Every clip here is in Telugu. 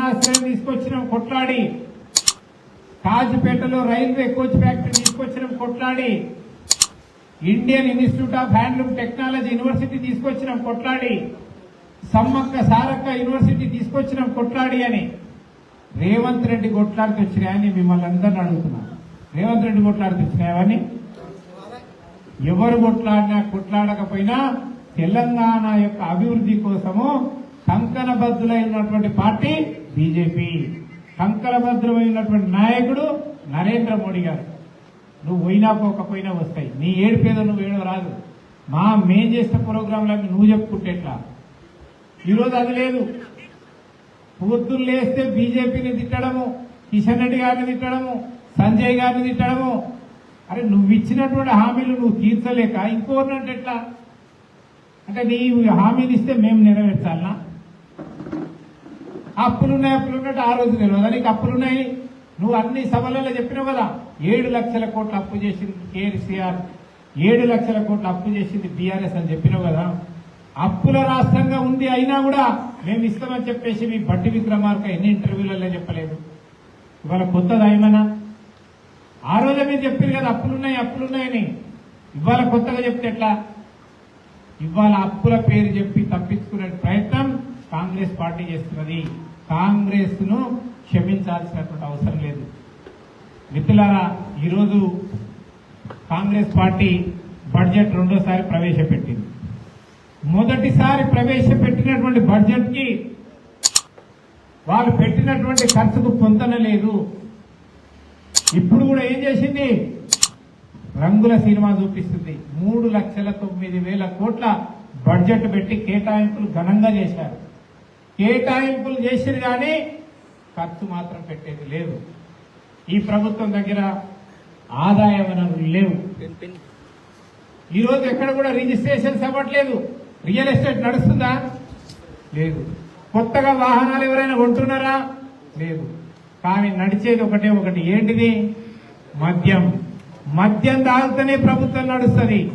విమానాశ్రయం తీసుకొచ్చినాం కొట్లాడి. కాజుపేటలో రైల్వే కోచ్ ఫ్యాక్టరీ తీసుకొచ్చినాం కొట్లాడి. Indian institute of handloom technology university తీసుకొచ్చినాం కొట్లాడి. సమ్మక్క సారక్క యూనివర్సిటీ తీసుకొచ్చినాం కొట్లాడి అని. రేవంత్ రెడ్డి కొట్లాడికి వచ్చినాయని మిమ్మల్ని అందరిని అడుగుతున్నాను రేవంత్ రెడ్డి కొట్లాడికి వచ్చినాయని ఎవరు కొట్లాడినా కొట్లాడకపోయినా తెలంగాణ యొక్క అభివృద్ధి కోసము కంకణబద్దులైనటువంటి పార్టీ బీజేపీ కంకణబద్ధులైనటువంటి నాయకుడు నరేంద్ర మోడీ గారు. నువ్వు పోయినా పోకపోయినా వస్తాయి. నీ ఏడుపేదో నువ్వు ఏడో రాదు. మా మేం చేసిన ప్రోగ్రాంలన్నీ నువ్వు చెప్పుకుంటే ఎట్లా? ఈరోజు అది లేదు. పొద్దున్న లేస్తే బీజేపీని తిట్టడము కిషన్ రెడ్డి గారిని తిట్టడము సంజయ్ గారిని తిట్టడము. అరే నువ్వు ఇచ్చినటువంటి హామీలు నువ్వు తీర్చలేక ఇంకోరినంటే ఎట్లా? అంటే నీ హామీలు ఇస్తే మేము నెరవేర్చాలనా? అప్పులున్నాయి అప్పులున్నట్టు ఆ రోజు తెలియదు. నీకు అప్పులున్నాయి. నువ్వు అన్ని సభలలో చెప్పినావు కదా ఏడు లక్షల కోట్లు అప్పు చేసింది కేసీఆర్. ఏడు లక్షల కోట్లు అప్పు చేసింది బీఆర్ఎస్ అని చెప్పినావు కదా. అప్పుల రాష్ట్రంగా ఉంది అయినా కూడా మేము ఇస్తామని చెప్పేసి మీ బట్టి విక్రమార్క ఎన్ని ఇంటర్వ్యూలలో చెప్పలేదు. ఇవాళ కొత్తదా ఏమన్నా ఆ రోజే మీరు చెప్పారు కదా అప్పులున్నాయి అప్పులున్నాయని ఇవాళ కొత్తగా చెప్తే ఎట్లా? ఇవాళ అప్పుల పేరు చెప్పి తప్పించుకునే ప్రయత్నం కాంగ్రెస్ పార్టీ చేస్తున్నది. కాంగ్రెస్ను క్షమించాల్సినటువంటి అవసరం లేదు. మిత్రులారా ఈరోజు కాంగ్రెస్ పార్టీ బడ్జెట్ రెండోసారి ప్రవేశపెట్టింది. మొదటిసారి ప్రవేశపెట్టినటువంటి బడ్జెట్కి వాళ్ళు పెట్టినటువంటి ఖర్చుకు పొందన లేదు. ఇప్పుడు కూడా ఏం చేసింది? రంగుల సినిమా చూపిస్తుంది. మూడు లక్షల తొమ్మిది వేల కోట్ల బడ్జెట్ పెట్టి కేటాయింపులు ఘనంగా చేశారు. కేటాయింపులు చేసిరు కానీ ఖర్చు మాత్రం పెట్టేది లేదు. ఈ ప్రభుత్వం దగ్గర ఆదాయ వనరులు లేవు. ఈరోజు ఎక్కడ కూడా రిజిస్ట్రేషన్స్ అవ్వట్లేదు. రియల్ ఎస్టేట్ నడుస్తుందా? లేదు. కొత్తగా వాహనాలు ఎవరైనా కొంటున్నారా? లేదు. కానీ నడిచేది ఒకటే ఒకటి. ఏంటిది? మద్యం. మద్యం తాగితేనే ప్రభుత్వం నడుస్తుంది.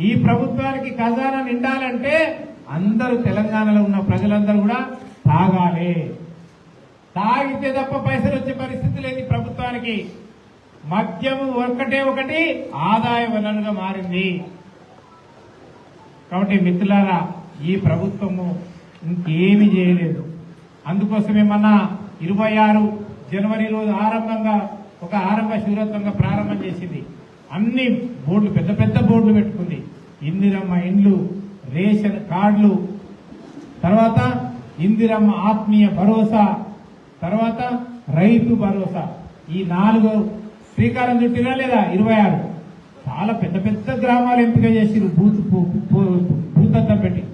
ఈ ప్రభుత్వానికి ఖజానా నిండాలంటే అందరూ తెలంగాణలో ఉన్న ప్రజలందరూ కూడా తాగాలి. తాగితే తప్ప పైసలు వచ్చే పరిస్థితి లేదు ప్రభుత్వానికి మద్యము ఒకటే ఒకటి ఆదాయ వనరుగా మారింది. కాబట్టి మిత్రులారా ఈ ప్రభుత్వము ఇంకేమీ చేయలేదు. అందుకోసమే మన ఇరవై ఆరు జనవరి రోజు ఆరంభంగా ఒక ఆరంభ శూరత్వంగా ప్రారంభం చేసింది. అన్ని బోర్డులు పెద్ద పెద్ద బోర్డులు పెట్టుకుంది. ఇందిరమ్మ ఇండ్లు రేషన్ కార్డులు. తర్వాత ఇందిరమ్మ ఆత్మీయ భరోసా. తర్వాత రైతు భరోసా. ఈ నాలుగు శ్రీకారం చుట్టినా లేదా? ఇరవై ఆరు. చాలా పెద్ద పెద్ద గ్రామాలు ఎంపిక చేసిరు బూత్ భూతత్వం పెట్టి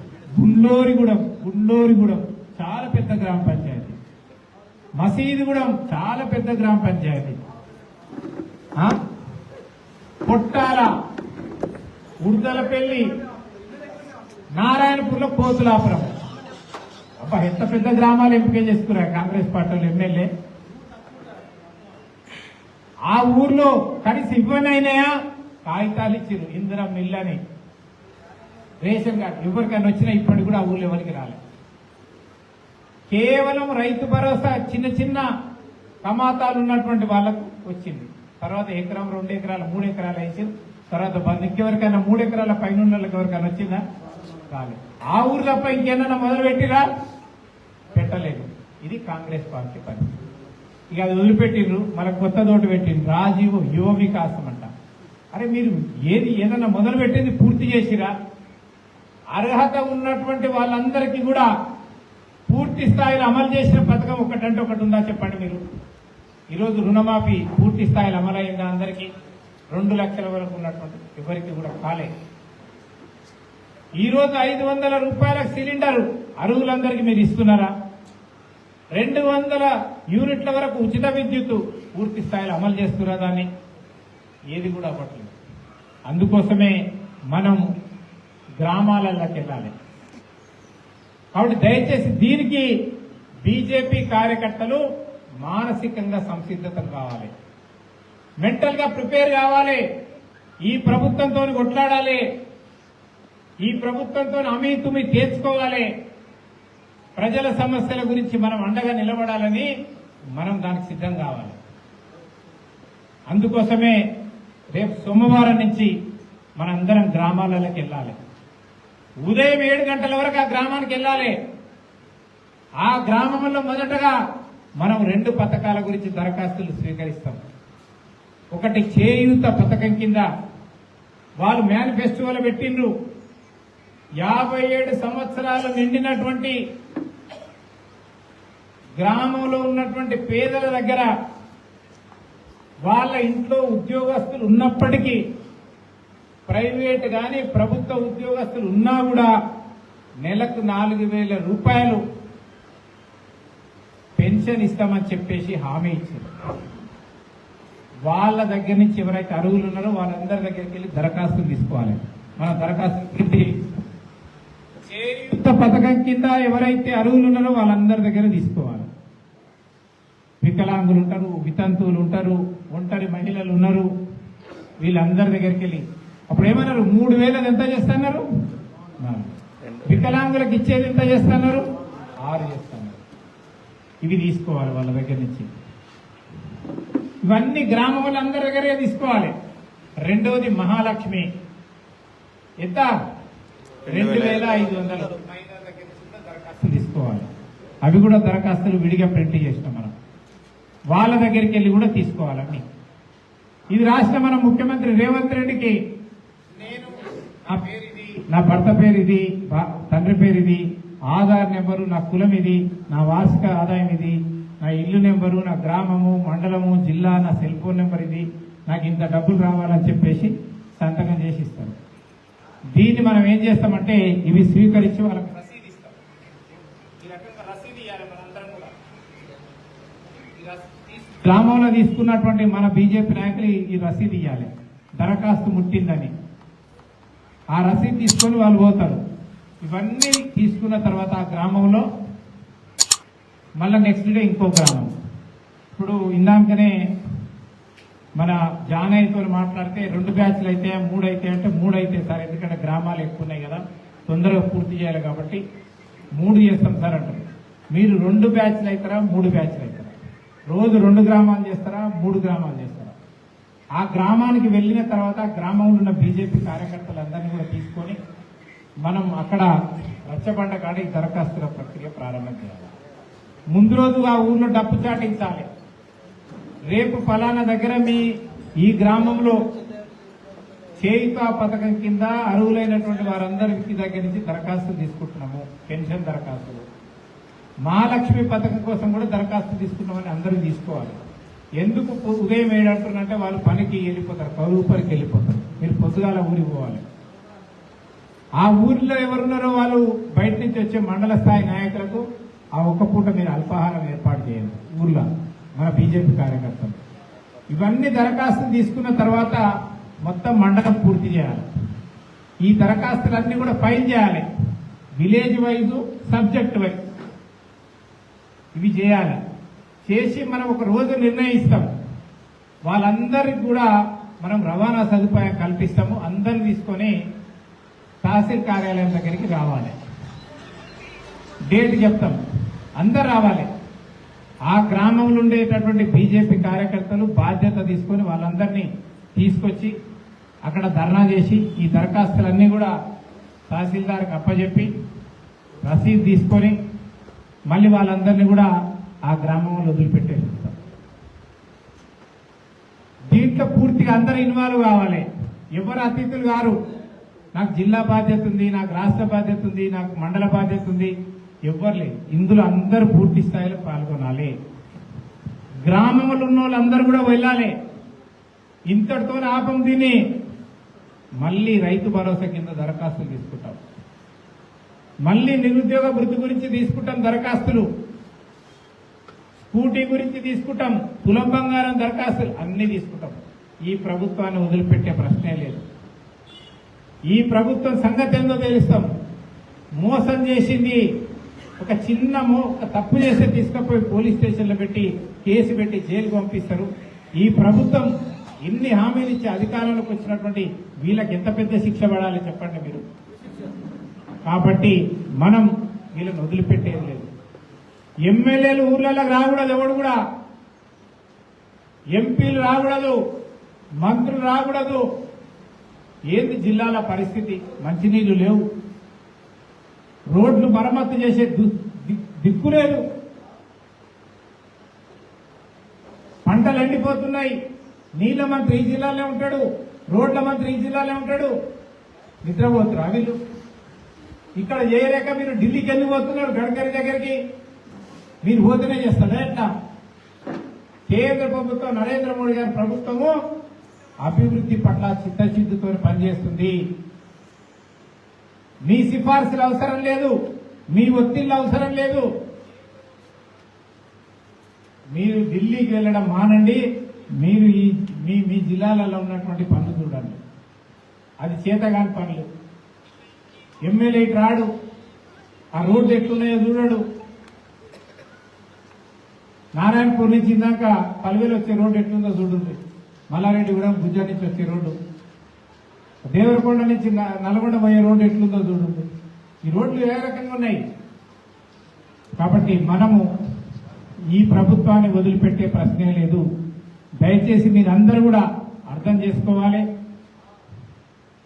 గుండోరిగూడెం గుండోరిగూడెం చాలా పెద్ద గ్రామ పంచాయతీ. మసీదుగూడెం చాలా పెద్ద గ్రామ పంచాయతీ. పొట్టాల కొట్టాల ఉడతలపల్లి నారాయణపూర్లో కోతులాపురం అబ్బా ఎంత పెద్ద గ్రామాలు ఎంపిక చేసుకున్నారు కాంగ్రెస్ పార్టీలు ఎమ్మెల్యే? ఆ ఊర్లో కనీసం ఇవ్వనైనాయా? కాగితాలు ఇచ్చారు ఇందిరా మిల్ అని. రేషన్ కార్డు ఎవరికైనా వచ్చినా ఇప్పటికి కూడా ఆ ఊళ్ళో ఎవరికి రాలేదు కేవలం రైతు భరోసా చిన్న చిన్న టమాతాలు ఉన్నటువంటి వాళ్ళకు వచ్చింది. తర్వాత ఎకరం రెండు ఎకరాలు మూడు ఎకరాలు వేసింది తర్వాత బంధు ఇంకెవరికైనా మూడు ఎకరాల పైన ఉన్న వాళ్ళకి ఎవరికైనా వచ్చిందా? కాలేదు ఆ ఊరు తప్ప ఇంకేమన్నా మొదలు పెట్టిరా పెట్టలేదు. ఇది కాంగ్రెస్ పార్టీ పరిస్థితి. ఇక అది వదిలిపెట్టిండ్రు మన కొత్త తోటి పెట్టిండ్రు రాజీవ్ యువ వికాసం అంట. అరే మీరు ఏది ఏదన్నా మొదలు పెట్టింది పూర్తి చేసిరా? అర్హత ఉన్నటువంటి వాళ్ళందరికీ కూడా పూర్తి స్థాయిలో అమలు చేసిన పథకం ఒకటంటే ఒకటి ఉందా చెప్పండి మీరు? ఈరోజు రుణమాఫీ పూర్తి స్థాయిలో అమలైందా అందరికీ? రెండు లక్షల వరకు ఉన్నటువంటి ఎవరికి కూడా కాలేదు ఈరోజు ఐదు వందల రూపాయల సిలిండర్ అరువులందరికీ మీరు ఇస్తున్నారా? రెండు వందల యూనిట్ల వరకు ఉచిత విద్యుత్ పూర్తి స్థాయిలో అమలు చేస్తున్నారా దాన్ని? ఏది కూడా అవ్వట్లేదు. అందుకోసమే మనం గ్రామాలలోకి వెళ్ళాలి. కాబట్టి దయచేసి దీనికి బీజేపీ కార్యకర్తలు మానసికంగా సంసిద్ధత కావాలి. మెంటల్గా ప్రిపేర్ కావాలి. ఈ ప్రభుత్వంతో కొట్లాడాలి. ఈ ప్రభుత్వంతో అమీ తుమి తీర్చుకోవాలి ప్రజల సమస్యల గురించి మనం అండగా నిలబడాలని మనం దానికి సిద్ధం కావాలి. అందుకోసమే రేపు సోమవారం నుంచి మనందరం గ్రామాలలోకి వెళ్ళాలి. ఉదయం ఏడు గంటల వరకు ఆ గ్రామానికి వెళ్ళాలి. ఆ గ్రామంలో మొదటగా మనం రెండు పథకాల గురించి దరఖాస్తులు స్వీకరిస్తాం. ఒకటి చేయూత పథకం కింద వాళ్ళు మేనిఫెస్టోలో పెట్టిండ్రు. యాభై ఏడు సంవత్సరాలు నిండినటువంటి గ్రామంలో ఉన్నటువంటి పేదల దగ్గర వాళ్ళ ఇంట్లో ఉద్యోగస్తులు ఉన్నప్పటికీ ప్రైవేట్ కానీ ప్రభుత్వ ఉద్యోగస్తులు ఉన్నా కూడా నెలకు నాలుగు వేల రూపాయలు పెన్షన్ ఇస్తామని చెప్పేసి హామీ ఇచ్చారు. వాళ్ళ దగ్గర నుంచి ఎవరైతే అర్హులు ఉన్నారో వాళ్ళందరి దగ్గరికి వెళ్ళి దరఖాస్తులు తీసుకోవాలి. మన దరఖాస్తు పూర్తి చేయూత పథకం కింద ఎవరైతే అరువులు ఉన్నారో వాళ్ళందరి దగ్గర తీసుకోవాలి. వికలాంగులు ఉంటారు వితంతువులు ఉంటారు ఒంటరి మహిళలు ఉన్నారు వీళ్ళందరి దగ్గరికి వెళ్ళి. అప్పుడు ఏమన్నారు? మూడు వేలది ఎంత చేస్తున్నారు? వికలాంగులకు ఇచ్చేది ఎంత చేస్తున్నారు? ఆరు చేస్తున్నారు. ఇవి తీసుకోవాలి వాళ్ళ దగ్గర నుంచి. ఇవన్నీ గ్రామ వాళ్ళందరి దగ్గరే తీసుకోవాలి. రెండవది మహాలక్ష్మి. ఎంత? రెండు వేల ఐదు వందల. దరఖాస్తులు తీసుకోవాలి. అవి కూడా దరఖాస్తులు విడిగా ప్రింట్ చేసినాం మనం. వాళ్ళ దగ్గరికి వెళ్ళి కూడా తీసుకోవాలని ఇది రాసిన మన ముఖ్యమంత్రి రేవంత్ రెడ్డికి. నేను నా పేరు ఇది నా భర్త పేరు ఇది తండ్రి పేరు ఇది ఆధార్ నెంబరు నా కులం ఇది నా వార్షిక ఆదాయం ఇది నా ఇల్లు నెంబరు నా గ్రామము మండలము జిల్లా నా సెల్ ఫోన్ నెంబర్ ఇది నాకు ఇంత డబ్బులు రావాలని చెప్పేసి సంతకం చేసి ఇస్తారు. దీన్ని మనం ఏం చేస్తామంటే ఇవి స్వీకరించి వాళ్ళకి రసీదు ఇస్తాం. ఈ రకంగా రసీదు ఇవ్వాలి మనందరం కూడా. గ్రామంలో తీసుకున్నటువంటి మన బీజేపీ నాయకులు ఈ రసీదు ఇవ్వాలి దరఖాస్తు ముట్టిందని. ఆ రసీదు తీసుకొని వాళ్ళు పోతారు. ఇవన్నీ తీసుకున్న తర్వాత ఆ గ్రామంలో మళ్ళీ నెక్స్ట్ డే ఇంకో గ్రామం. ఇప్పుడు ఇందాకనే మన జానయ్యతో మాట్లాడితే రెండు బ్యాచ్లు అయితే మూడు అయితే అంటే మూడు అయితే సార్ ఎందుకంటే గ్రామాలు ఎక్కువ ఉన్నాయి కదా తొందరగా పూర్తి చేయాలి కాబట్టి మూడు చేస్తాం సార్ అంటారు. మీరు రెండు బ్యాచ్లు అవుతారా మూడు బ్యాచ్లు అవుతారా రోజు రెండు గ్రామాలు చేస్తారా మూడు గ్రామాలు చేస్తారా? ఆ గ్రామానికి వెళ్ళిన తర్వాత గ్రామంలో ఉన్న బీజేపీ కార్యకర్తలందరినీ కూడా తీసుకొని మనం అక్కడ రచ్చబండ కాడి దరఖాస్తుల ప్రక్రియ ప్రారంభం చేయాలి. ముందు రోజు ఆ ఊర్లో డప్పు చాటించాలి. రేపు ఫలానా దగ్గర మీ ఈ గ్రామంలో చేయుత పథకం కింద అర్హులైనటువంటి వారందరికి దగ్గర నుంచి దరఖాస్తు తీసుకుంటున్నాము పెన్షన్ దరఖాస్తులు. మహాలక్ష్మి పథకం కోసం కూడా దరఖాస్తు తీసుకున్నామని అందరూ తీసుకోవాలి. ఎందుకు ఉదయం ఏడంటున్నారంటే వాళ్ళు పనికి వెళ్ళిపోతారు కరువు పనికి వెళ్ళిపోతారు. మీరు పొద్దుగాల ఊరికి పోవాలి. ఆ ఊరిలో ఎవరున్నారో వాళ్ళు బయట నుంచి వచ్చే మండల స్థాయి నాయకులకు ఆ ఒక్క పూట మీరు అల్పాహారం ఏర్పాటు చేయండి ఊర్లో. మన బీజేపీ కార్యకర్తలు. ఇవన్నీ దరఖాస్తులు తీసుకున్న తర్వాత మొత్తం మండలం పూర్తి చేయాలి. ఈ దరఖాస్తులన్నీ కూడా ఫైల్ చేయాలి. Village wise subject wise. ఇవి చేయాలి. చేసి మనం ఒక రోజు నిర్ణయిస్తాం. వాళ్ళందరికి కూడా మనం రవాణా సదుపాయం కల్పిస్తాము. అందరిని తీసుకొని తహసీల్ కార్యాలయం దగ్గరికి రావాలి. డేట్ చెప్తాం. అందరు రావాలి. ఆ గ్రామంలో ఉండేటటువంటి బీజేపీ కార్యకర్తలు బాధ్యత తీసుకొని వాళ్ళందరినీ తీసుకొచ్చి అక్కడ ధర్నా చేసి ఈ దరఖాస్తులన్నీ కూడా తహసీల్దార్కి అప్పచెప్పి రసీదు తీసుకొని మళ్ళీ వాళ్ళందరినీ కూడా ఆ గ్రామంలో వదిలిపెట్టేస్తాం దీంట్లో పూర్తిగా అందరూ ఇన్వాల్వ్ కావాలి. ఎవరు అతిథులు గారు నాకు జిల్లా బాధ్యత ఉంది నాకు రాష్ట్ర బాధ్యత ఉంది నాకు మండల బాధ్యత ఉంది. ఎవ్వరు ఇందులో అందరూ పూర్తి స్థాయిలో పాల్గొనాలి. గ్రామంలో ఉన్న వాళ్ళందరూ కూడా వెళ్ళాలి. ఇంతటితో ఆపం దీన్ని మళ్ళీ రైతు భరోసా కింద దరఖాస్తులు తీసుకుంటాం. మళ్ళీ నిరుద్యోగ వృత్తి గురించి తీసుకుంటాం దరఖాస్తులు. స్కూటీ గురించి తీసుకుంటాం. తులం బంగారం దరఖాస్తులు అన్నీ తీసుకుంటాం. ఈ ప్రభుత్వాన్ని వదిలిపెట్టే ప్రశ్నే లేదు. ఈ ప్రభుత్వం సంగతి ఏందో తెలుస్తాం. మోసం చేసింది ఒక చిన్న ఒక తప్పు చేస్తే తీసుకుపోయి పోలీస్ స్టేషన్లో పెట్టి కేసు పెట్టి జైలు పంపిస్తారు. ఈ ప్రభుత్వం ఇన్ని హామీలు ఇచ్చి అధికారంలోకి వచ్చినటువంటి వీళ్ళకి ఎంత పెద్ద శిక్ష పడాలి చెప్పండి మీరు? కాబట్టి మనం వీళ్ళని వదిలిపెట్టేది లేదు. ఎమ్మెల్యేలు ఊర్లలోకి రాకూడదు ఎవడు కూడా. ఎంపీలు రాకూడదు మంత్రులు రాకూడదు. ఏంది జిల్లాల పరిస్థితి? మంచినీళ్ళు లేవు. రోడ్లు మరమ్మతు చేసే దిక్కు లేదు. పంటలు ఎండిపోతున్నాయి. నీళ్ళ మంత్రి ఈ జిల్లాలో ఉంటాడు. రోడ్ల మంత్రి ఈ జిల్లాలో ఉంటాడు. నిద్రపోతున్నారు అవిలు ఇక్కడ చేయలేక మీరు ఢిల్లీకి ఎందుకు పోతున్నారు గడ్కరీ దగ్గరికి. మీరు పోతేనే చేస్తారా ఎట్లా? కేంద్ర ప్రభుత్వం నరేంద్ర మోడీ గారి ప్రభుత్వము అభివృద్ధి పట్ల చిత్తశుద్ధితో పనిచేస్తుంది. మీ సిఫార్సులు అవసరం లేదు. మీ ఒత్తిళ్ళు అవసరం లేదు. మీరు ఢిల్లీకి వెళ్ళడం మానండి. మీరు ఈ మీ మీ జిల్లాలలో ఉన్నటువంటి పనులు చూడండి. అది చేతగాని పనులు. ఎమ్మెల్యే ఇటు రాడు. ఆ రోడ్లు ఎట్లున్నాయో చూడడు. నారాయణపూర్ నుంచి ఇందాక పల్వేలు వచ్చే రోడ్డు ఎట్లుందో చూడండి. మల్లారెడ్డి కూడా గుజ్జా నుంచి వచ్చే రోడ్డు. దేవరకొండ నుంచి న- నల్గొండ పోయే రోడ్డు ఎట్లుందో చూడండి. ఈ రోడ్లు ఏ రకంగా ఉన్నాయి? కాబట్టి మనము ఈ ప్రభుత్వాన్ని వదిలిపెట్టే ప్రశ్నే లేదు. దయచేసి మీరందరూ కూడా అర్థం చేసుకోవాలి.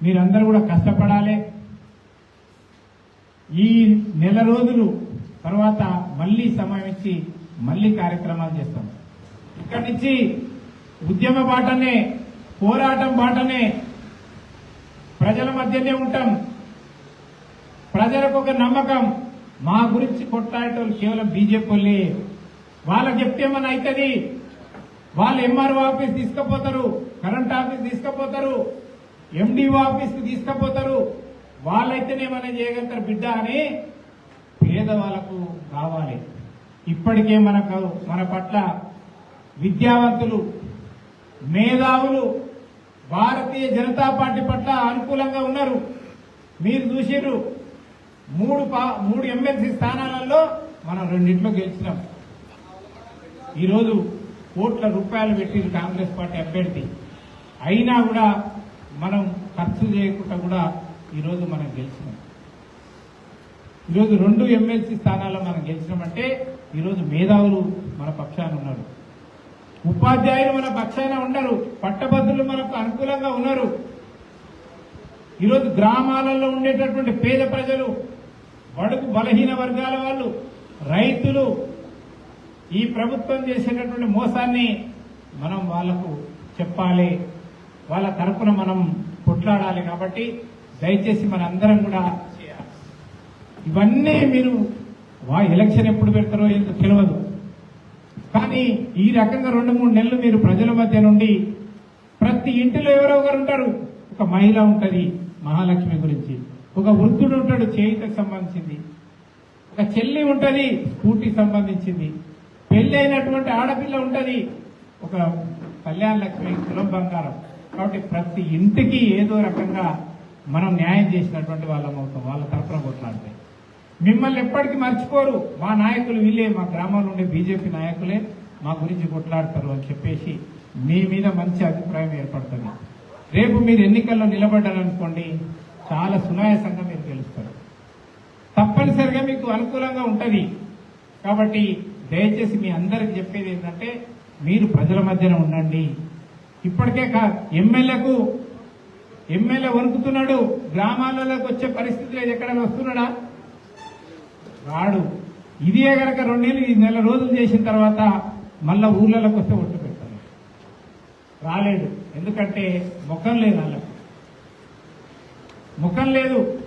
మీరందరూ కూడా కష్టపడాలి. ఈ నెల రోజులు తర్వాత మళ్ళీ సమయం ఇచ్చి మళ్ళీ కార్యక్రమాలు చేస్తాం. ఇక్కడి నుంచి ఉద్యమ బాటనే పోరాటం బాటనే ప్రజల మధ్యనే ఉంటాం. ప్రజలకు ఒక నమ్మకం. మా గురించి కొట్లాడేటోళ్ళు కేవలం బీజేపీ వాళ్ళకి చెప్తే మన అవుతుంది వాళ్ళు ఎంఆర్ఓ ఆఫీస్ తీసుకుపోతారు కరెంట్ ఆఫీస్ తీసుకుపోతారు ఎండిఓ ఆఫీస్ తీసుకుపోతారు. వాళ్ళైతేనే మనం చేయగలుగుతారు బిడ్డ అని పేదవాళ్ళకు కావాలి. ఇప్పటికే మనకు మన పట్ల విద్యావంతులు మేధావులు భారతీయ జనతా పార్టీ పట్ల అనుకూలంగా ఉన్నారు. మీరు చూసిర్రు మూడు పా- మూడు ఎమ్మెల్సీ స్థానాలలో మనం రెండింటిలో గెలిచినాం. ఈరోజు కోట్ల రూపాయలు పెట్టింది కాంగ్రెస్ పార్టీ అభ్యర్థి. అయినా కూడా మనం ఖర్చు చేయకుండా కూడా ఈరోజు మనం గెలిచినాం. ఈరోజు రెండు ఎమ్మెల్సీ స్థానాల్లో మనం గెలిచినామంటే ఈరోజు మేధావులు మన పక్షాన ఉన్నారు. ఉపాధ్యాయులు మన పక్షాన ఉండరు పట్టభద్రులు మనకు అనుకూలంగా ఉన్నారు. ఈరోజు గ్రామాలలో ఉండేటటువంటి పేద ప్రజలు బడుగు బలహీన వర్గాల వాళ్ళు రైతులు ఈ ప్రభుత్వం చేసేటటువంటి మోసాన్ని మనం వాళ్ళకు చెప్పాలి. వాళ్ళ తరపున మనం కొట్లాడాలి కాబట్టి దయచేసి మన అందరం కూడా చేయాలి. ఇవన్నీ మీరు వా ఎలక్షన్ ఎప్పుడు పెడతారో ఎందుకు తెలియదు కానీ ఈ రకంగా రెండు మూడు నెలలు మీరు ప్రజల మధ్య నుండి ప్రతి ఇంటిలో ఎవరో ఒకరు ఉంటారు. ఒక మహిళ ఉంటుంది మహాలక్ష్మి గురించి. ఒక వృద్ధుడు ఉంటాడు చేయితకు సంబంధించింది. ఒక చెల్లి ఉంటుంది స్కూటీకి సంబంధించింది. పెళ్ళి అయినటువంటి ఆడపిల్ల ఉంటుంది ఒక కళ్యాణ లక్ష్మి కులం బంగారం. కాబట్టి ప్రతి ఇంటికి ఏదో రకంగా మనం న్యాయం చేసినటువంటి వాళ్ళం అవుతాం వాళ్ళ తరఫున కొట్లాడతాయి మిమ్మల్ని ఎప్పటికీ మర్చిపోరు. మా నాయకులు వీళ్ళే మా గ్రామంలో ఉండే బీజేపీ నాయకులే మా గురించి కొట్లాడతారు అని చెప్పేసి మీ మీద మంచి అభిప్రాయం ఏర్పడుతుంది. రేపు మీరు ఎన్నికల్లో నిలబడ్డారనుకోండి చాలా సునాయాసంగా మీరు గెలుస్తారు. తప్పనిసరిగా మీకు అనుకూలంగా ఉంటుంది. కాబట్టి దయచేసి మీ అందరికి చెప్పేది ఏంటంటే మీరు ప్రజల మధ్యన ఉండండి. ఇప్పటికే కా ఎమ్మెల్యేకు ఎమ్మెల్యే వణుకుతున్నాడు. గ్రామాలలోకి వచ్చే పరిస్థితి లేదు. ఎక్కడైనా వస్తున్నాడా? రాడు. ఇదే గనక రెండేళ్ళు ఈ నెల రోజులు చేసిన తర్వాత మళ్ళా ఊర్లలోకి వస్తే ఒట్టు పెడతారు. రాలేడు ఎందుకంటే ముఖం లేదు వాళ్ళకు. ముఖం లేదు.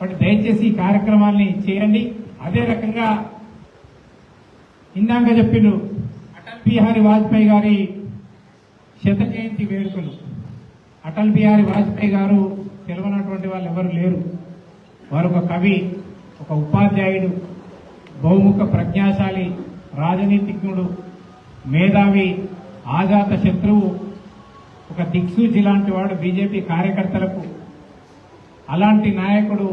కాబట్టి దయచేసి ఈ కార్యక్రమాల్ని చేయండి. అదే రకంగా ఇందాక చెప్పిండు అటల్ బిహారీ వాజ్పేయి గారి శత జయంతి వేడుకలు. అటల్ బిహారీ వాజ్పేయి గారు తెలియనటువంటి వాళ్ళు ఎవరు లేరు. వారు ఒక కవి ఒక ఉపాధ్యాయుడు బహుముఖ ప్రజ్ఞాశాలి రాజనీతిజ్ఞుడు మేధావి ఆజాత శత్రువు ఒక దిక్సూచి లాంటి వాడు బీజేపీ కార్యకర్తలకు. అలాంటి నాయకుడు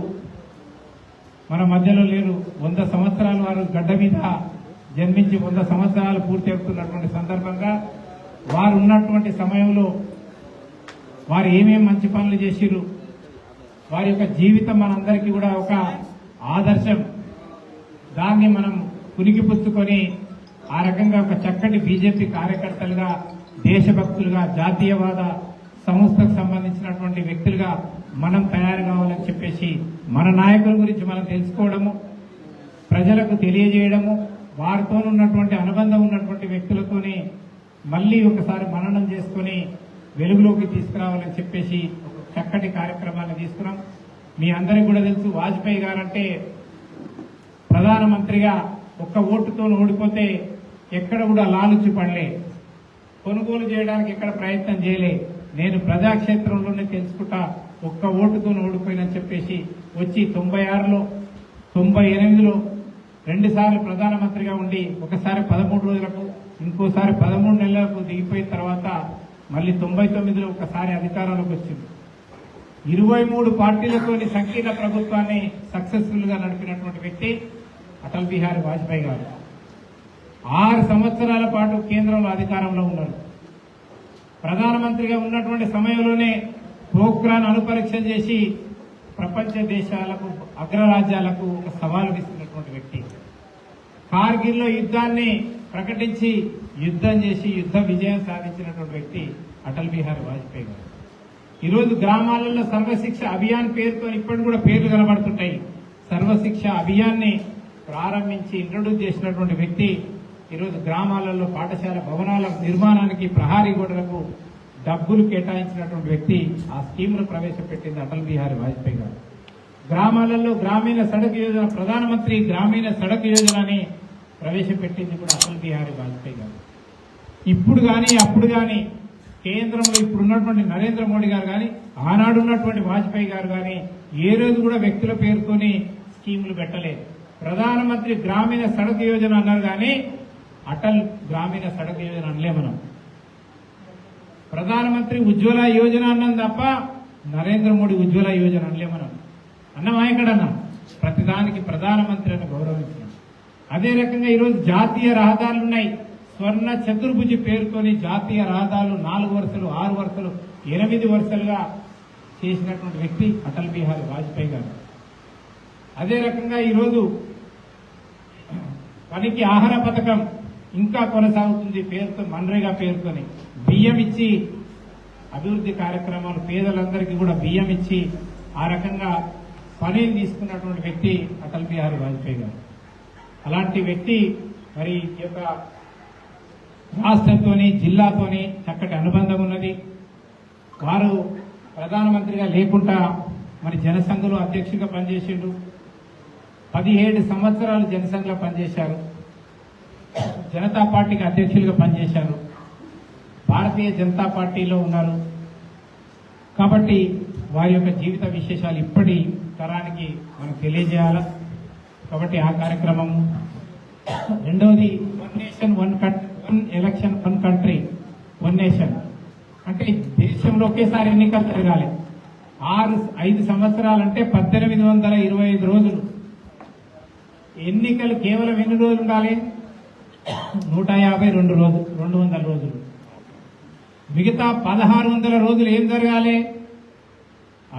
మన మధ్యలో లేరు వంద సంవత్సరాలు వారు గడ్డ మీద జన్మించి వంద సంవత్సరాలు పూర్తి అవుతున్నటువంటి సందర్భంగా వారు ఉన్నటువంటి సమయంలో వారు ఏమేమి మంచి పనులు చేసిరు వారి యొక్క జీవితం మనందరికీ కూడా ఒక ఆదర్శం. దాన్ని మనం పునికిపుచ్చుకొని ఆ రకంగా ఒక చక్కటి బీజేపీ కార్యకర్తలుగా దేశభక్తులుగా జాతీయవాద సంస్థకు సంబంధించినటువంటి వ్యక్తులుగా మనం తయారు కావాలని చెప్పేసి మన నాయకుల గురించి మనం తెలుసుకోవడము ప్రజలకు తెలియజేయడము వారితో ఉన్నటువంటి అనుబంధం ఉన్నటువంటి వ్యక్తులతోనే మళ్ళీ ఒకసారి మననం చేసుకొని వెలుగులోకి తీసుకురావాలని చెప్పేసి ఒక చక్కటి కార్యక్రమాన్ని తీసుకున్నాం. మీ అందరికి కూడా తెలుసు వాజ్పేయి గారంటే ప్రధానమంత్రిగా ఒక్క ఓటుతో ఓడిపోతే ఎక్కడ కూడా లాలుచి పడలే. కొనుగోలు చేయడానికి ఎక్కడ ప్రయత్నం చేయలే. నేను ప్రజాక్షేత్రంలోనే తెలుసుకుంటా ఒక్క ఓటుతో ఓడిపోయినని చెప్పేసి వచ్చి తొంభై ఆరులో తొంభై ఎనిమిదిలో రెండుసార్లు ప్రధానమంత్రిగా ఉండి ఒకసారి పదమూడు రోజులకు ఇంకోసారి పదమూడు నెలలకు దిగిపోయిన తర్వాత మళ్ళీ తొంభై తొమ్మిదిలో ఒకసారి అధికారంలోకి వచ్చింది. ఇరవై మూడు పార్టీలతోని సంకీర్ణ ప్రభుత్వాన్ని సక్సెస్ఫుల్గా నడిపినటువంటి వ్యక్తి అటల్ బిహారీ వాజ్పేయి గారు. ఆరు సంవత్సరాల పాటు కేంద్రంలో అధికారంలో ఉన్నారు ప్రధానమంత్రిగా ఉన్నటువంటి సమయంలోనే పోఖ్రాన్ అనుపరీక్ష చేసి ప్రపంచ దేశాలకు అగ్రరాజ్యాలకు ఒక సవాలు ఇస్తున్నటువంటి వ్యక్తి. కార్గిల్లో యుద్ధాన్ని ప్రకటించి యుద్ధం చేసి యుద్ధ విజయం సాధించినటువంటి వ్యక్తి అటల్ బిహారీ వాజ్పేయి గారు. ఈరోజు గ్రామాలలో సర్వశిక్ష అభియాన్ పేరుతో ఇప్పటి కూడా పేర్లు కనబడుతుంటాయి. సర్వశిక్ష అభియాన్ని ప్రారంభించి ఇంట్రొడ్యూస్ చేసినటువంటి వ్యక్తి ఈరోజు గ్రామాలలో పాఠశాల భవనాల నిర్మాణానికి ప్రహారీ గోడలకు డబ్బులు కేటాయించినటువంటి వ్యక్తి ఆ స్కీమ్ను ప్రవేశపెట్టింది అటల్ బిహారీ వాజ్పేయి గారు. గ్రామాలలో గ్రామీణ సడక్ యోజన ప్రధానమంత్రి గ్రామీణ సడక్ యోజనని ప్రవేశపెట్టింది కూడా అటల్ బిహారీ వాజ్పేయి గారు. ఇప్పుడు కానీ అప్పుడు కానీ కేంద్రంలో ఇప్పుడు ఉన్నటువంటి నరేంద్ర మోడీ గారు కానీ ఆనాడు ఉన్నటువంటి వాజ్పేయి గారు కానీ ఏ రోజు కూడా వ్యక్తుల పేరుతోని స్కీములు పెట్టలేదు. ప్రధానమంత్రి గ్రామీణ సడక్ యోజన అన్నారు కానీ అటల్ గ్రామీణ సడక్ యోజన అనలే మనం. ప్రధానమంత్రి ఉజ్వల యోజన అన్నం తప్ప నరేంద్ర మోడీ ఉజ్వల యోజన అనలే మనం. అన్నమా ఎక్కడన్నా ప్రతిదానికి ప్రధానమంత్రి అని గౌరవించినాం అదే రకంగా ఈరోజు జాతీయ రహదారులు ఉన్నాయి స్వర్ణ చతుర్భుజి పేరుతోని జాతీయ రహదారులు నాలుగు వరుసలు ఆరు వరుసలు ఎనిమిది వరుసలుగా చేసినటువంటి వ్యక్తి అటల్ బిహారీ వాజ్పేయి గారు. అదే రకంగా ఈరోజు పనికి ఆహార పథకం ఇంకా కొనసాగుతుంది పేరుతో మన్రేగా పేరుతోని. బియ్యం ఇచ్చి అభివృద్ధి కార్యక్రమాలు పేదలందరికీ కూడా బియ్యం ఇచ్చి ఆ రకంగా పని తీసుకున్నటువంటి వ్యక్తి అటల్ బిహారీ వాజ్పేయి గారు. అలాంటి వ్యక్తి మరి ఈ యొక్క రాష్ట్రంతోని జిల్లాతోని చక్కటి అనుబంధం ఉన్నది. వారు ప్రధానమంత్రిగా లేకుండా మరి జనసంఘలో అధ్యక్షుడిగా పనిచేసిండు. పదిహేడు సంవత్సరాలు జనసంఘలో పనిచేశారు. జనతా పార్టీకి అధ్యక్షులుగా పనిచేశారు. భారతీయ జనతా పార్టీలో ఉన్నారు. కాబట్టి వారి యొక్క జీవిత విశేషాలు ఇప్పటి తరానికి మనం తెలియజేయాల? కాబట్టి ఆ కార్యక్రమం రెండవది one nation one one election one country one nation అంటే దేశంలో ఒకేసారి ఎన్నికలు జరగాలి. ఆరు ఐదు సంవత్సరాలంటే పద్దెనిమిది వందల ఇరవై ఐదు రోజులు. ఎన్నికలు కేవలం ఎన్ని రోజులు ఉండాలి? నూట యాభై రెండు రోజులు రెండు వందల రోజులు. మిగతా పదహారు వందల రోజులు ఏం జరగాలి?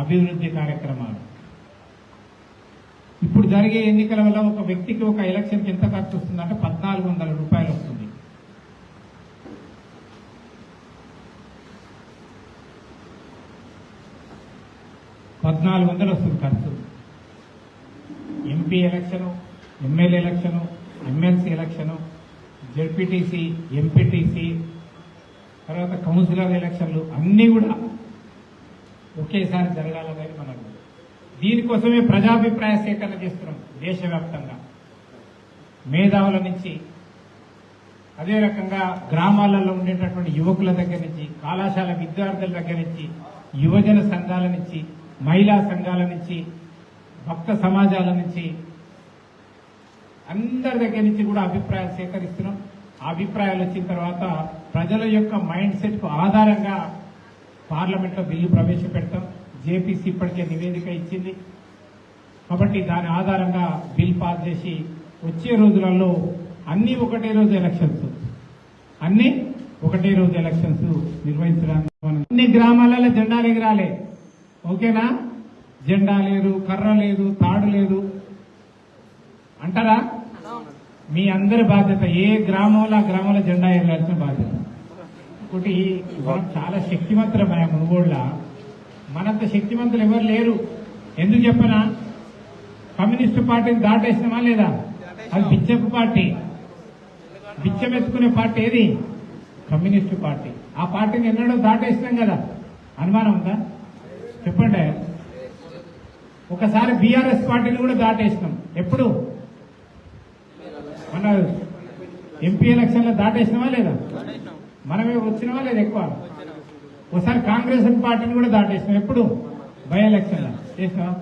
అభివృద్ధి కార్యక్రమాలు. ఇప్పుడు జరిగే ఎన్నికల వల్ల ఒక వ్యక్తికి ఒక ఎలక్షన్కి ఎంత ఖర్చు వస్తుందంటే పద్నాలుగు వందల రూపాయలు వస్తుంది పద్నాలుగు వందలు వస్తుంది ఖర్చు. MP election MLA election MLC election ZPTC MPTC తర్వాత కౌన్సిలర్ ఎలక్షన్లు అన్నీ కూడా ఒకేసారి జరగాలని మనకు దీనికోసమే ప్రజాభిప్రాయ సేకరణ చేస్తున్నాం దేశవ్యాప్తంగా. మేధావుల నుంచి అదే రకంగా గ్రామాలలో ఉండేటటువంటి యువకుల దగ్గర నుంచి కళాశాల విద్యార్థుల దగ్గర నుంచి యువజన సంఘాల నుంచి మహిళా సంఘాల నుంచి భక్త సమాజాల నుంచి అందరి దగ్గర నుంచి కూడా అభిప్రాయాలు సేకరిస్తున్నాం. ఆ అభిప్రాయాలు వచ్చిన తర్వాత ప్రజల యొక్క మైండ్ సెట్కు ఆధారంగా పార్లమెంట్లో బిల్లు ప్రవేశపెడతాం. జేపీసీ ఇప్పటికే నివేదిక ఇచ్చింది. కాబట్టి దాని ఆధారంగా బిల్ పాస్ చేసి వచ్చే రోజులలో అన్నీ ఒకటే రోజు ఎలక్షన్స్. అన్నీ ఒకటే రోజు ఎలక్షన్స్ నిర్వహించడానికి అన్ని గ్రామాలలో జెండాలు ఎగరాలే. ఓకేనా? జెండా లేదు కర్ర లేదు తాడు లేదు. అంటారా? మీ అందరి బాధ్యత ఏ గ్రామంలో ఆ గ్రామంలో జెండా ఎగరాల్సిన బాధ్యత. ఒకటి మనం చాలా శక్తివంతులమైన మునుగోళ్ళ. మనంత శక్తివంతులు ఎవరు లేరు. ఎందుకు చెప్పనా? కమ్యూనిస్టు పార్టీని దాటేసినామా లేదా? అది బిచ్చపు పార్టీ. బిచ్చం ఎత్తుకునే పార్టీ ఏది? Communist party. ఆ పార్టీని ఎన్నడో దాటేసినాం కదా. అనుమానం ఉందా? చెప్పండి. ఒకసారి బీఆర్ఎస్ పార్టీని కూడా దాటేసినాం. ఎప్పుడు? మన ఎంపీ ఎలక్షన్లో దాటేసినామా లేదా? మనమే వచ్చినామా లేదా ఎక్కువ? ఒకసారి కాంగ్రెస్ పార్టీని కూడా దాటేసినాం. ఎప్పుడు? బై ఎలక్షన్లో చేసినావా?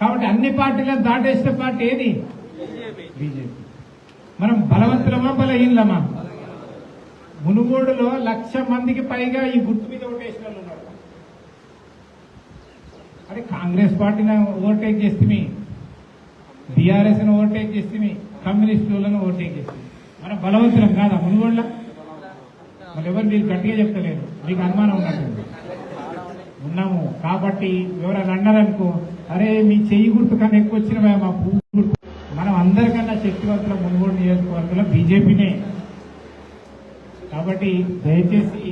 కాబట్టి అన్ని పార్టీలను దాటేసిన పార్టీ ఏది? బీజేపీ. మనం బలవంతులమా బలహీనలమా? మునుగోడులో లక్ష మందికి పైగా ఈ గుర్తు మీద ఓటేసిన వాళ్ళు ఉన్నారు. అదే కాంగ్రెస్ పార్టీని ఓవర్టేక్ చేస్తే బీఆర్ఎస్ను ఓవర్టేక్ చేస్తే కమ్యూనిస్టులను ఓవర్టేక్ చేస్తే మన బలవంతులం కాదా మునుగోళ్ళ? మరి ఎవరు మీరు గట్టిగా చెప్తలేరు. మీకు అనుమానం ఉన్నట్టు ఉన్నాము. కాబట్టి ఎవరైనా అన్నారనుకో అరే మీ చెయ్యి గుర్తు కన్నా ఎక్కువ వచ్చిన మా పువ్వు గుర్తు. మనం అందరికన్నా శక్తివంతుల మునుగోడు నియోజకవర్గంలో బీజేపీనే. కాబట్టి దయచేసి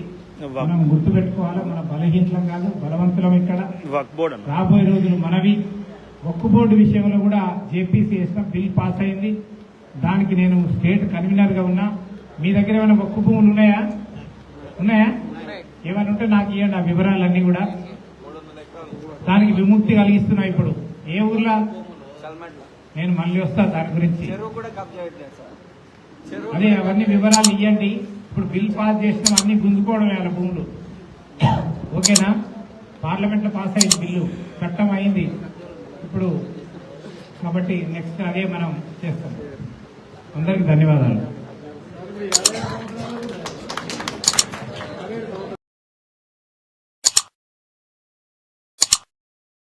మనం గుర్తు పెట్టుకోవాలి మన బలహీనం కాదు బలవంతులం ఇక్కడ. బోర్డ్ అన్న. రాబోయే రోజులు మనవి. ఒక్క బోర్డు విషయంలో కూడా జేపీసీ వేసిన బిల్ పాస్ అయింది. దానికి నేను స్టేట్ కన్వీనర్గా ఉన్నా. మీ దగ్గర ఏమైనా ఒక్క భూములు ఉన్నాయా? ఉన్నాయా? ఏమైనా ఉంటే నాకు ఇవ్వండి ఆ వివరాలన్నీ కూడా. దానికి విముక్తి కలిగిస్తున్నా ఇప్పుడు. ఏ ఊర్లో? నేను మళ్ళీ వస్తా దాని గురించి. చెరువు కూడా కబ్జా పెట్టారు సార్. చెరువు అదే అవన్నీ వివరాలు ఇవ్వండి ఇప్పుడు బిల్ పాస్ చేసినా అన్ని గుంజుకోవడం వాళ్ళ భూములు. ఓకేనా? పార్లమెంట్లో పాస్ అయింది బిల్లు. చట్టం అయింది. ఇప్పుడు కాబట్టి నెక్స్ట్ అదే మనం చేస్తాం. అందరికి ధన్యవాదాలు.